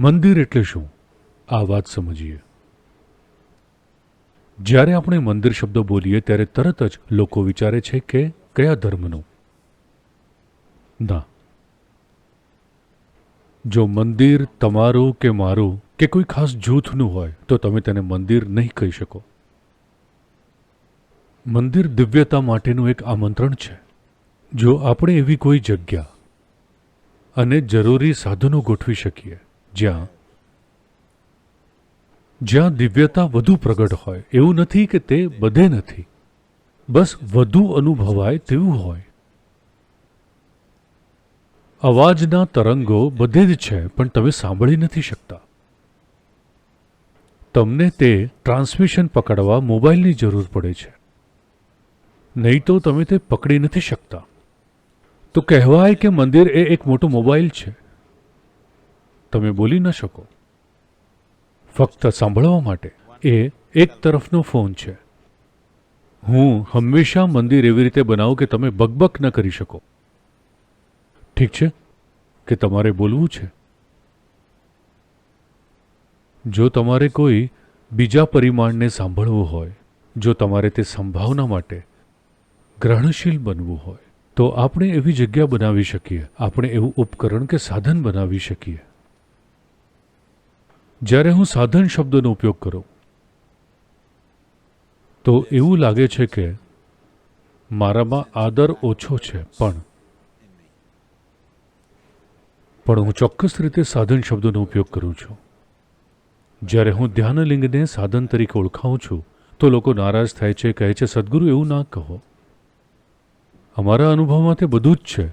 મંદિર એટલે શું? આ વાત સમજીએ. જ્યારે આપણે મંદિર શબ્દ બોલીએ ત્યારે તરત જ લોકો વિચારે છે કે કયા ધર્મનું? ના. જો મંદિર તમારું કે મારું કે કોઈ ખાસ જૂથનું હોય, તો તમે તેને મંદિર નહીં કહી શકો. મંદિર દિવ્યતા માટેનું એક આમંત્રણ છે. જો આપણે એવી કોઈ જગ્યા અને જરૂરી સાધનો ગોઠવી શકીએ જ્યાં. જ્યાં દિવ્યતા વધુ પ્રગટ હોય, એવું નથી કે તે બધે નથી. બસ વધુ અનુભવાય તેવું હોય. અવાજના તરંગો બધે જ છે, પણ તમે સાંભળી નથી શકતા. તમને તે ટ્રાન્સમિશન પકડવા મોબાઈલની જરૂર પડે છે. નહીં તો તમે તે પકડી નથી શકતા. તો કહેવાય કે મંદિર એ એક મોટો મોબાઈલ છે. તમે બોલી ન શકો. ફક્ત સાંભળવા માટે. એ એક તરફનો ફોન છે. હું હંમેશા મંદિર એવી રીતે બનાવું કે તમે બકબક ન કરી શકો. ઠીક છે? કે તમારે બોલવું છે? જો તમારે કોઈ બીજા પરિમાણને સાંભળવું હોય, જો તમારે તે સંભાવના માટે ગ્રહણશીલ બનવું હોય, તો આપણે એવી જગ્યા બનાવી શકીએ. આપણે એવું ઉપકરણ કે સાધન બનાવી શકીએ. જ્યારે હું સાધન શબ્દનો ઉપયોગ કરું, તો એવું લાગે છે કે મારામાં આદર ઓછો છે, પણ. પણ હું ચોક્કસ રીતે સાધન શબ્દનો ઉપયોગ કરું છું. જ્યારે હું ધ્યાનલિંગને સાધન તરીકે ઓળખાવું છું, તો લોકો નારાજ થાય છે, કહે છે, સદગુરુ, એવું ના કહો. અમારા અનુભવમાં તે બધું જ છે.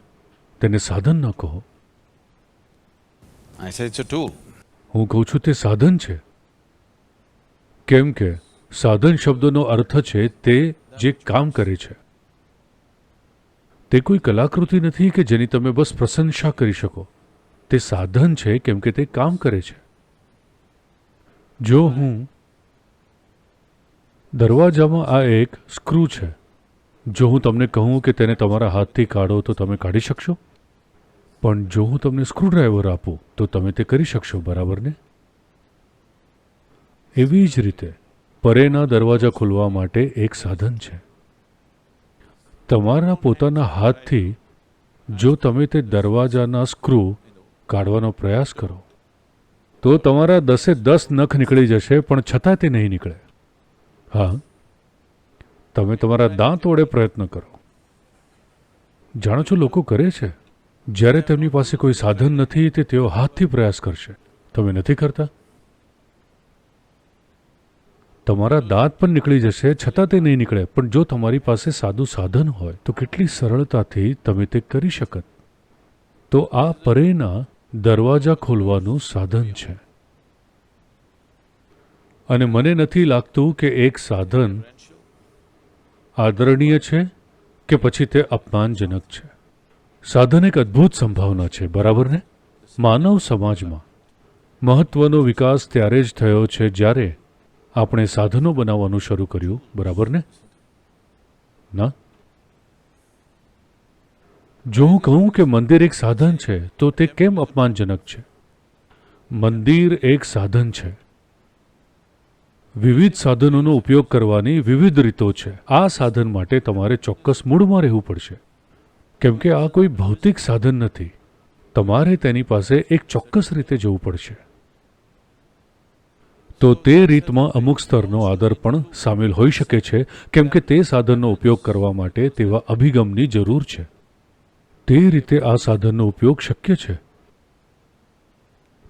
તેને સાધન ન કહો. I say it's a tool. હું કહું છું તે સાધન છે. કેમ કે સાધન શબ્દનો અર્થ છે તે જે કામ કરે છે. તે કોઈ કલાકૃતિ નથી કે જેની તમે બસ પ્રશંસા કરી શકો. તે સાધન છે કેમ કે તે કામ કરે છે. જો હું દરવાજામાં આ એક સ્ક્રૂ છે, જો હું તમને કહું કે તેને તમારા હાથથી કાઢો તો તમે કાઢી શકશો? પણ જો હું તમને સ્ક્રૂડ્રાઈવર આપું, તો તમે તે કરી શકશો, બરાબર ને? એવી જ રીતે, પરેના દરવાજા ખોલવા માટે એક સાધન છે. તમારા પોતાના હાથથી, જો તમે તે દરવાજાના સ્ક્રૂ કાઢવાનો પ્રયાસ કરો, તો તમારા દસે દસ નખ નીકળી જશે, પણ છતાં તે નહીં નીકળે. હા, તમે તમારા દાંત વડે પ્રયત્ન કરો. જાણો છો લોકો કરે છે? જ્યારે તેમની પાસે કોઈ સાધન નથી, તે તેઓ હાથથી પ્રયાસ કરશે. તમે નથી કરતા? તમારા દાંત પણ નીકળી જશે, છતાં તે નહીં નીકળે. પણ જો તમારી પાસે સાદું સાધન હોય, તો કેટલી સરળતાથી તમે તે કરી શકત. તો આ પરેના દરવાજા ખોલવાનું સાધન છે. અને મને નથી લાગતું કે એક સાધન આદરણીય છે કે પછી તે અપમાનજનક છે. સાધન એક અદ્ભુત સંભાવના છે, બરાબર ને? માનવ સમાજમાં મહત્વનો વિકાસ ત્યારે જ થયો છે જ્યારે આપણે સાધનો બનાવવાનું શરૂ કર્યું, બરાબર ને? ના? જો હું કહું કે મંદિર એક સાધન છે, તો તે કેમ અપમાનજનક છે? મંદિર એક સાધન છે. વિવિધ સાધનોનો ઉપયોગ કરવાની વિવિધ રીતો છે. આ સાધન માટે તમારે ચોક્કસ મૂડમાં રહેવું પડશે. કેમ કે આ કોઈ ભૌતિક સાધન નથી. તમારે તેની પાસે એક ચોક્કસ રીતે જવું પડશે. તો તે રીતમાં અમુક સ્તરનો આદર પણ સામેલ હોઈ શકે છે, કેમ કે તે સાધનનો ઉપયોગ કરવા માટે તેવા અભિગમની જરૂર છે. તે રીતે આ સાધનનો ઉપયોગ શક્ય છે.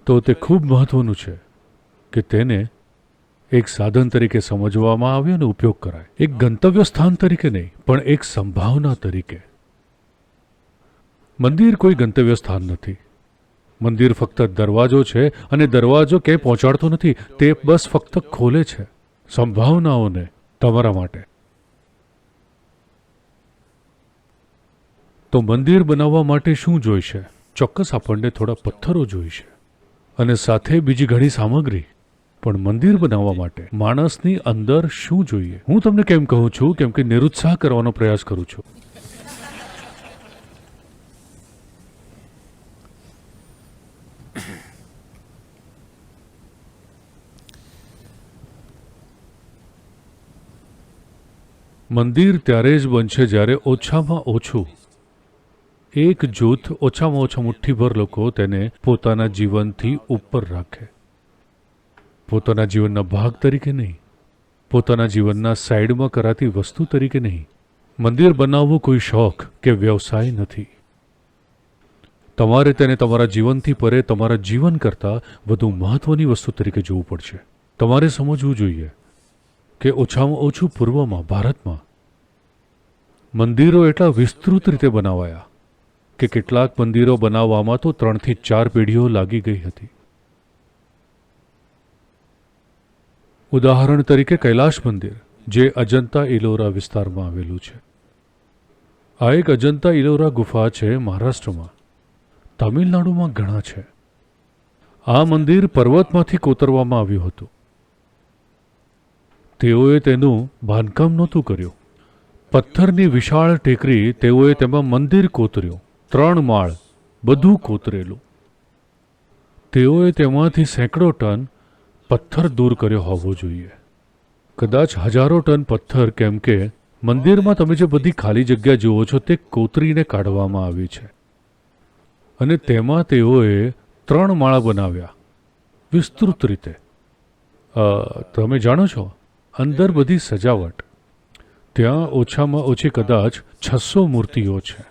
તો તે ખૂબ મહત્વનું છે કે તેને એક સાધન તરીકે સમજવામાં આવે અને ઉપયોગ કરાય. એક ગંતવ્ય સ્થાન તરીકે નહીં, પણ એક સંભાવના તરીકે. મંદિર કોઈ ગંતવ્ય સ્થાન નથી. મંદિર ફક્ત દરવાજો છે અને દરવાજો ક્યાંય પહોંચાડતો નથી, તે બસ ફક્ત ખોલે છે સંભાવનાઓને તમારા માટે. તો મંદિર બનાવવા માટે શું જોઈશે? ચોક્કસ આપણને થોડા પથ્થરો જોઈશે અને સાથે બીજી ઘણી સામગ્રી. પણ મંદિર બનાવવા માટે માણસની અંદર શું જોઈએ? હું તમને કેમ કહું છું, કેમ કે નિરુત્સાહ કરવાનો પ્રયાસ કરું છું. મંદિર ત્યારે જ બનશે જ્યારે ઓછામાં ઓછું. એક જૂથ ઓછામાં ઓછા મુઠ્ઠીભર લોકો તેને પોતાના જીવનથી ઉપર રાખે. પોતાના જીવનના ભાગ તરીકે નહીં. પોતાના જીવનના સાઈડમાં કરાતી વસ્તુ તરીકે નહીં. મંદિર બનાવવું કોઈ શોખ કે વ્યવસાય નથી. તમારે તેને તમારા જીવનથી પરે તમારા જીવન કરતાં વધુ મહત્વની વસ્તુ તરીકે જોવું પડશે. તમારે સમજવું જોઈએ. કે ઓછામાં ઓછું પૂર્વમાં, ભારતમાં. મંદિરો એટલા વિસ્તૃત રીતે બનાવાયા કે કેટલાક મંદિરો બનાવવામાં તો ત્રણથી ચાર પેઢીઓ લાગી ગઈ હતી. ઉદાહરણ તરીકે કૈલાશ મંદિર, જે અજંતા ઇલોરા વિસ્તારમાં આવેલું છે. આ એક અજંતા ઇલોરા ગુફા છે મહારાષ્ટ્રમાં. તમિલનાડુમાં ઘણા છે. આ મંદિર પર્વતમાંથી કોતરવામાં આવ્યું હતું. તેઓએ તેનું બાંધકામ નહોતું કર્યું. પથ્થરની વિશાળ ટેકરી તેઓએ તેમાં મંદિર કોતર્યું. ત્રણ માળ, બધું કોતરેલું. તેઓએ તેમાંથી સેંકડો ટન પથ્થર દૂર કર્યો હોવો જોઈએ. કદાચ હજારો ટન પથ્થર કેમ કે મંદિરમાં તમે જે બધી ખાલી જગ્યા જુઓ છો તે કોતરીને કાઢવામાં આવી છે. અને તેમાં તેઓએ ત્રણ માળા બનાવ્યા. વિસ્તૃત રીતે. તમે જાણો છો? અંદર બધી સજાવટ. ત્યાં ઓછામાં ઓછી કદાચ છસો મૂર્તિઓ છે.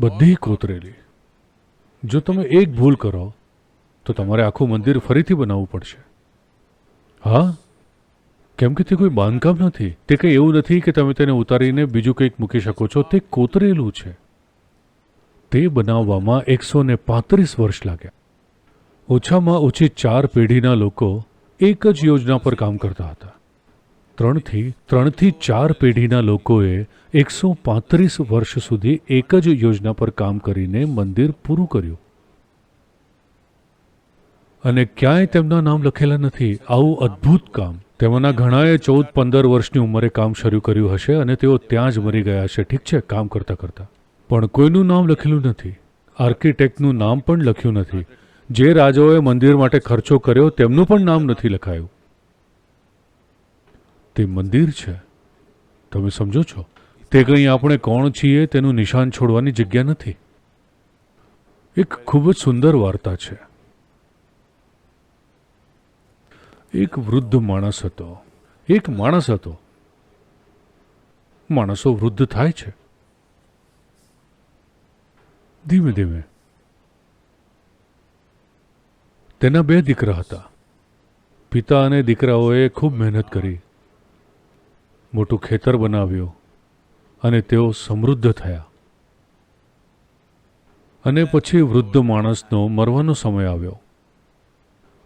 બધી કોતરેલી. જો તમે એક ભૂલ કરો, તો તમારે આખું મંદિર ફરીથી બનાવવું પડશે. હા? કેમ કે તે કોઈ બાંધકામ નથી. તે કંઈ એવું નથી કે તમે તેને ઉતારીને બીજું કંઈક મૂકી શકો છો. તે કોતરેલું છે. તે બનાવવામાં એકસો ને પાંત્રીસ વર્ષ લાગ્યા. ઓછામાં ઓછી ચાર પેઢીના લોકો એક જ યોજના પર કામ કરતા હતા. ત્રણથી ત્રણથી ચાર પેઢીના લોકોએ એકસો પાંત્રીસ વર્ષ સુધી એક જ યોજના પર કામ કરીને મંદિર પૂરું કર્યું. અને ક્યાંય તેમના નામ લખેલા નથી. આવું અદ્ભુત કામ. તેમાંના ઘણાએ ચૌદ, પંદર વર્ષની ઉંમરે કામ શરૂ કર્યું હશે અને તેઓ ત્યાં જ મરી ગયા છે ઠીક છે, કામ કરતા કરતા. પણ કોઈનું નામ લખેલું નથી. આર્કિટેક્ટનું નામ પણ લખ્યું નથી. જે રાજાઓએ મંદિર માટે ખર્ચો કર્યો તેમનું પણ નામ નથી લખાયું. તે મંદિર છે. તમે સમજો છો? તે કંઈ આપણે કોણ છીએ તેનું નિશાન છોડવાની જગ્યા નથી. એક ખૂબ જ સુંદર વાર્તા છે. એક વૃદ્ધ માણસ હતો. એક માણસ હતો. માણસો વૃદ્ધ થાય છે. ધીમે ધીમે તેના બે દીકરા હતા. પિતા અને દીકરાઓએ ખૂબ મહેનત કરી, મોટું ખેતર બનાવ્યું અને તેઓ સમૃદ્ધ થયા. અને પછી વૃદ્ધ માણસનો મરવાનો સમય આવ્યો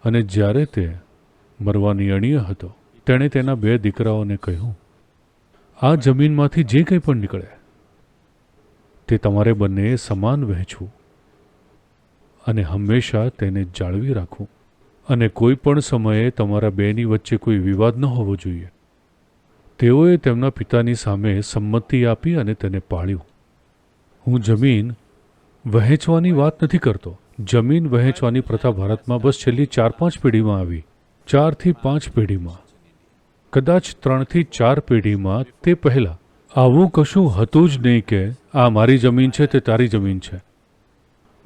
અને જ્યારે તે મરવાની અણીએ હતો, તેણે તેના બે દીકરાઓને કહ્યું, આ જમીનમાંથી જે કંઈ પણ નીકળે, તે તમારે બંનેએ સમાન વહેંચવું. અને હંમેશા તેને જાળવી રાખું અને કોઈ પણ સમયે તમારા બેની વચ્ચે કોઈ વિવાદ ન હોવો જોઈએ. તેઓએ તેમના પિતાની સામે સંમતિ આપી અને તેને પાળ્યું. હું જમીન વહેંચવાની વાત નથી કરતો. જમીન વહેંચવાની પ્રથા ભારતમાં બસ છેલ્લી ચાર પાંચ પેઢીમાં આવી. ચારથી પાંચ પેઢીમાં. કદાચ ત્રણથી ચાર પેઢીમાં તે પહેલાં. આવું કશું હતું જ નહીં કે, આ મારી જમીન છે, તે તારી જમીન છે.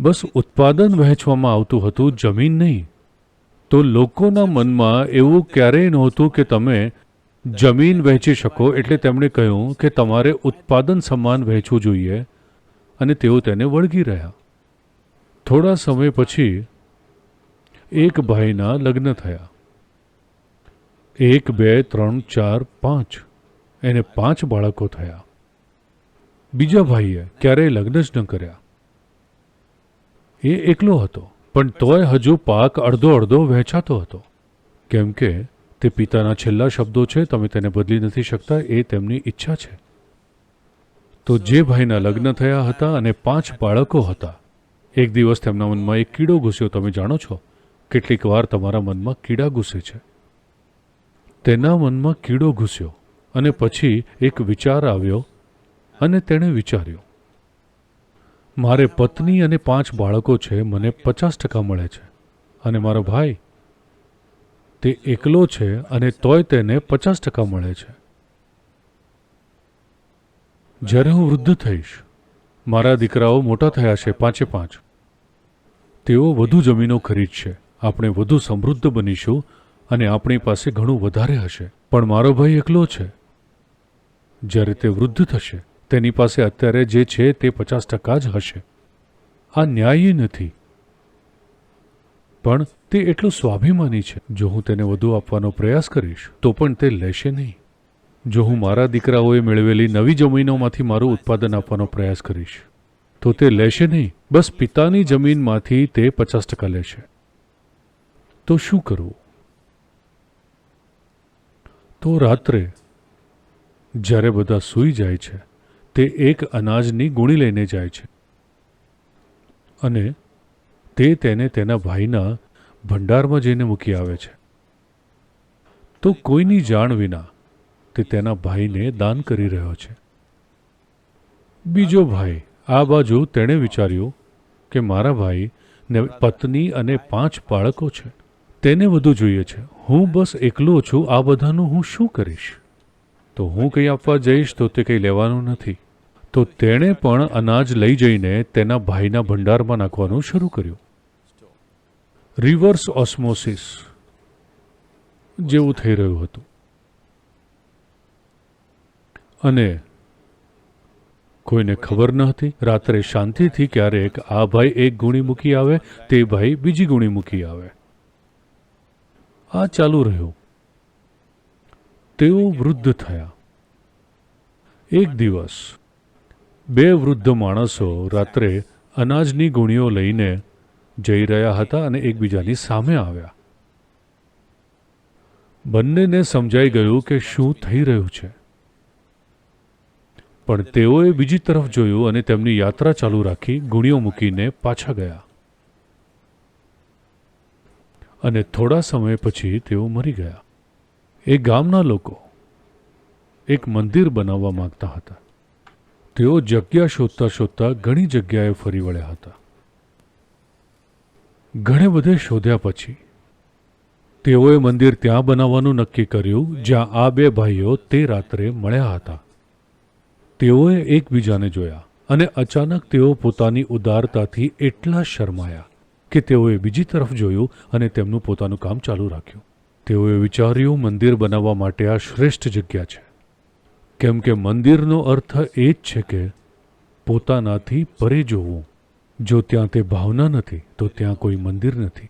બસ ઉત્પાદન વહેંચવામાં આવતું હતું જમીન નહીં. તો લોકોના મનમાં એવું ક્યારેય નહોતું કે તમે જમીન વહેંચી શકો એટલે તેમણે કહ્યું કે તમારે ઉત્પાદન સમાન વહેંચવું જોઈએ અને તેઓ તેને વળગી રહ્યા. થોડા સમય પછી એક ભાઈના લગ્ન થયા. એક, બે, ત્રણ, ચાર, પાંચ. એને પાંચ બાળકો થયા. બીજા ભાઈએ ક્યારેય લગ્ન જ ન કર્યા. એ એકલો હતો. પણ તોય હજુ પાક અડધો અડધો વહેંચાતો હતો. કેમ કે તે પિતાના છેલ્લા શબ્દો છે, તમે તેને બદલી નથી શકતા, એ તેમની ઈચ્છા છે. તો જે ભાઈના લગ્ન થયા હતા અને પાંચ બાળકો હતા, એક દિવસ તેમના મનમાં એક કીડો ઘૂસ્યો, તમે જાણો છો? કેટલીક વાર તમારા મનમાં કીડા ઘૂસે છે. તેના મનમાં કીડો ઘૂસ્યો અને પછી એક વિચાર આવ્યો અને તેણે વિચાર્યું મારે પત્ની અને પાંચ બાળકો છે, મને પચાસ ટકા મળે છે. અને મારો ભાઈ, તે એકલો છે અને તોય તેને પચાસ ટકા મળે છે. જ્યારે હું વૃદ્ધ થઈશ, મારા દીકરાઓ મોટા થયા છે પાંચે પાંચ. તેઓ વધુ જમીનો ખરીદશે આપણે વધુ સમૃદ્ધ બનીશું અને આપણી પાસે ઘણું વધારે હશે. પણ મારો ભાઈ એકલો છે. જ્યારે તે વૃદ્ધ થશે તેની પાસે અત્યારે જે છે તે પચાસ ટકા જ હશે. આ ન્યાયી નથી. પણ તે એટલું સ્વાભિમાની છે. જો હું તેને વધુ આપવાનો પ્રયાસ કરીશ, તો પણ તે લેશે નહીં. જો હું મારા દીકરાઓએ મેળવેલી નવી જમીનોમાંથી મારું ઉત્પાદન આપવાનો પ્રયાસ કરીશ, તો તે લેશે નહીં. બસ પિતાની જમીનમાંથી તે પચાસ ટકા લેશે. તો શું કરવું? તો રાત્રે જ્યારે બધા સૂઈ જાય છે તે એક અનાજની ગુણી લઈને જાય છે. અને તે તેને તેના ભાઈના ભંડારમાં જઈને મૂકી આવે છે. તો કોઈની જાણ વિના તે તેના ભાઈને દાન કરી રહ્યો છે. બીજો ભાઈ આ બાજુ તેણે વિચાર્યું કે મારા ભાઈ ને પત્ની અને પાંચ બાળકો છે. તેને વધુ જોઈએ છે. હું બસ એકલો છું. આ બધાનું હું શું કરીશ? તો હું કંઈ આપવા જઈશ તો તે કંઈ લેવાનું નથી. તો તેણે પણ અનાજ લઈ જઈને તેના ભાઈના ભંડારમાં નાખવાનું શરૂ કર્યું. રિવર્સ ઓસ્મોસિસ જેવું થઈ રહ્યું હતું. અને કોઈને ખબર ન હતી, રાત્રે શાંતિથી ક્યારેક આ ભાઈ એક ગુણી મૂકી આવે, તે ભાઈ બીજી ગુણી મૂકી આવે. આ ચાલુ રહ્યું. તેઓ વૃદ્ધ થયા. એક દિવસ બે વૃદ્ધ માણસો રાત્રે અનાજની ગુણીઓ લઈને જઈ રહ્યા હતા અને એકબીજાની સામે આવ્યા. બંનેને સમજાઈ ગયું કે શું થઈ રહ્યું છે. પણ તેઓએ બીજી તરફ જોયું અને તેમની યાત્રા ચાલુ રાખી ગુણીઓ મૂકીને પાછા ગયા. અને થોડા સમય પછી તેઓ મરી ગયા. એ ગામના લોકો એક મંદિર બનાવવા માંગતા હતા. તેઓ જગ્યા શોધતા શોધતા ઘણી જગ્યાએ ફરી વળ્યા હતા. ઘણે બધે શોધ્યા પછી તેઓએ મંદિર ત્યાં બનાવવાનું નક્કી કર્યું, જ્યાં આ બે ભાઈઓ તે રાત્રે મળ્યા હતા. તેઓએ એકબીજાને જોયા અને અચાનક તેઓ પોતાની ઉદારતાથી એટલા શરમાયા કે તેઓએ બીજી તરફ જોયું અને તેમનું પોતાનું કામ ચાલુ રાખ્યું. તેઓએ વિચાર્યું, મંદિર બનાવવા માટે આ શ્રેષ્ઠ જગ્યા છે. કેમ કે મંદિરનો અર્થ એ જ છે કે પોતાનાથી પરે જોવું. જો ત્યાં તે ભાવના નથી, તો ત્યાં કોઈ મંદિર નથી.